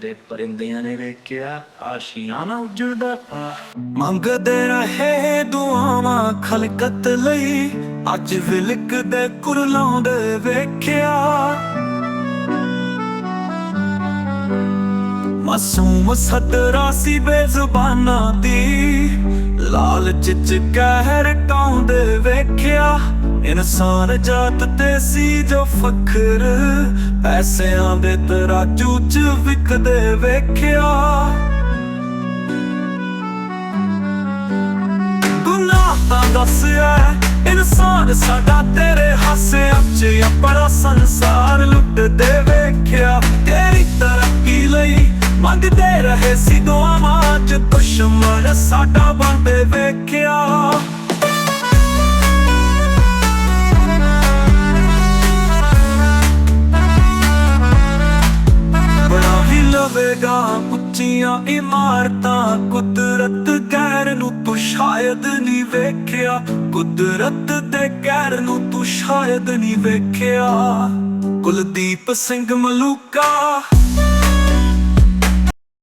ਦੇ ਪਰਿੰਦਿਆਂ ਨੇ ਵੇਖਿਆ ਆਸ਼ੀਆਨਾ ਉੱਜੜਦਾ ਮੰਗਦੇ ਰਹੇ ਦੁਆਵਾਂ ਖਲਕਤ ਲਈ, ਅੱਜ ਵਿਲਕਦੇ ਕੁਰਲਾਉਂਦੇ ਵੇਖਿਆ। ਮਾਸੂਮ ਸਦਰਾ ਸੀ ਬੇਜ਼ੁਬਾਨਾਂ ਦੀ, ਲਾਲਚ ਚ ਕਹਿਰ ਟਾਉਂਦੇ ਵੇਖਿਆ। ਇਨਸਾਨ ਜਾਤ ਤੇ ਸੀ ਜੋ ਫਖਰ ਪੈਸਿਆਂ ਦੇ ਤਰਾਜੂ ਚ ਵਿਕਦੇ ਵੇਖਿਆ। ਗੁਨਾਹ ਦੱਸਿਆ ਇਨਸਾਨ ਸਾਡਾ ਤੇਰੇ ਹਾਸਿਆਂ 'ਚ ਆਪਣਾ ਸੰਸਾਰ ਲੁੱਟਦੇ ਵੇਖਿਆ। ਤੇਰੀ ਤਰੱਕੀ ਲਈ ਮੰਗਦੇ ਰਹੇ ਸੀ ਦੁਆਵਾਂ 'ਚ, ਦੁਸ਼ਮਣ ਸਾਡਾ ਬਣਦੇ ਵੇਖਿਆ। ਬਣਾ ਉੱਚੀਆਂ ਇਮਾਰਤਾਂ। ਕੁਦਰਤ ਗੈਰ ਨੂੰ ਤੂੰ ਸ਼ਾਇਦ ਨਹੀਂ ਵੇਖਿਆ। ਕੁਦਰਤ ਦੇ ਗੈਰ ਨੂੰ ਤੂੰ ਸ਼ਾਇਦ ਨਹੀਂ ਵੇਖਿਆ। ਕੁਲਦੀਪ ਸਿੰਘ ਮਲੂਕਾ।